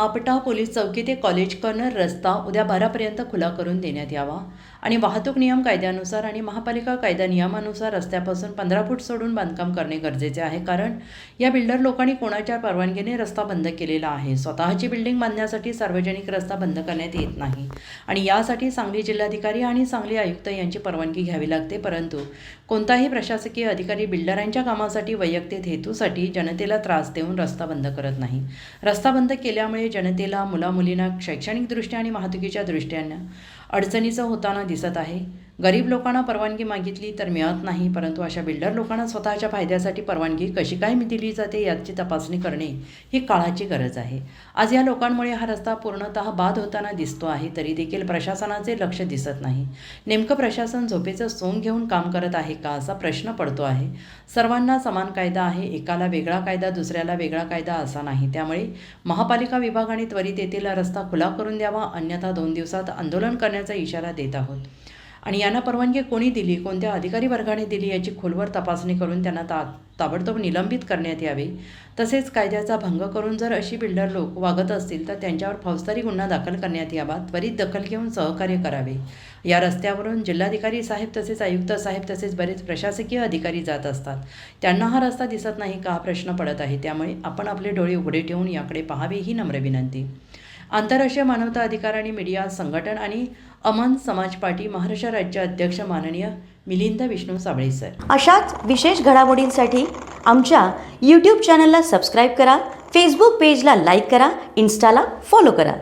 Apta police चौकी ते college corner रस्ता उद्या बारापर्यंत खुला करून देण्यात यावा. आणि वाहतूक नियम कायद्यानुसार आणि महापालिका कायदा नियमानुसार रस्त्यापासून पंधरा फूट सोडून बांधकाम करणे गरजेचे आहे. कारण या बिल्डर लोकांनी कोणाच्या परवानगीने रस्ता बंद केलेला आहे. स्वतःची बिल्डिंग बांधण्यासाठी सार्वजनिक रस्ता बंद करण्यात येत नाही. आणि यासाठी सांगली जिल्हाधिकारी आणि सांगली आयुक्त यांची परवानगी घ्यावी लागते. परंतु कोणताही प्रशासकीय अधिकारी बिल्डरांच्या कामासाठी वैयक्तिक हेतूसाठी जनतेला त्रास देऊन रस्ता बंद करत नाही. रस्ता बंद केल्यामुळे जनतेला मुलामुलींना शैक्षणिकदृष्ट्या आणि वाहतुकीच्या दृष्ट्यानं अडचणीचं होताना दिसत आहे. गरीब लोकांना परवानगी मागितली तर मिळत नाही परंतु अशा बिल्डर लोकांना स्वतःच्या फायद्यासाठी परवानगी कशी काय दिली जाते याची तपासणी करणे ही काळाची गरज आहे. आज या लोकांमुळे हा रस्ता पूर्णतः बाद होताना दिसतो आहे तरी देखील प्रशासनाचे लक्ष दिसत नाही. नेमकं प्रशासन झोपेचं सोंग घेऊन काम करत आहे का असा प्रश्न पडतो आहे. सर्वांना समान कायदा आहे एकाला वेगळा कायदा दुसऱ्याला वेगळा कायदा असा नाही. त्यामुळे महापालिका विभागाने त्वरित येथील हा रस्ता खुला करून द्यावा अन्यथा दोन दिवसात आंदोलन करण्याचा इशारा देत आहोत. आणि यांना परवानगी कोणी दिली कोणत्या अधिकारी वर्गाने दिली याची खोलवर तपासणी करून त्यांना ता ताबडतोब निलंबित करण्यात यावे. तसेच कायद्याचा भंग करून जर अशी बिल्डर लोक वागत असतील तर त्यांच्यावर फौजदारी गुन्हा दाखल करण्यात यावा त्वरित दखल घेऊन सहकार्य करावे. या रस्त्यावरून जिल्हाधिकारी साहेब तसेच आयुक्त साहेब तसेच बरेच प्रशासकीय अधिकारी जात असतात. त्यांना हा रस्ता दिसत नाही का हा प्रश्न पडत आहे त्यामुळे आपण आपले डोळे उघडे ठेवून याकडे पाहावे ही नम्र विनंती. आंतरराष्ट्रीय मानवता अधिकार आणि मीडिया संघटन आणि अमन समाज पार्टी महाराष्ट्र राज्य अध्यक्ष माननीय मिलिंद विष्णू साबळे सर. अशाच विशेष घडामोडींसाठी आमच्या यूट्यूब चॅनलला सबस्क्राईब करा फेसबुक पेजला लाईक करा इन्स्टाला फॉलो करा.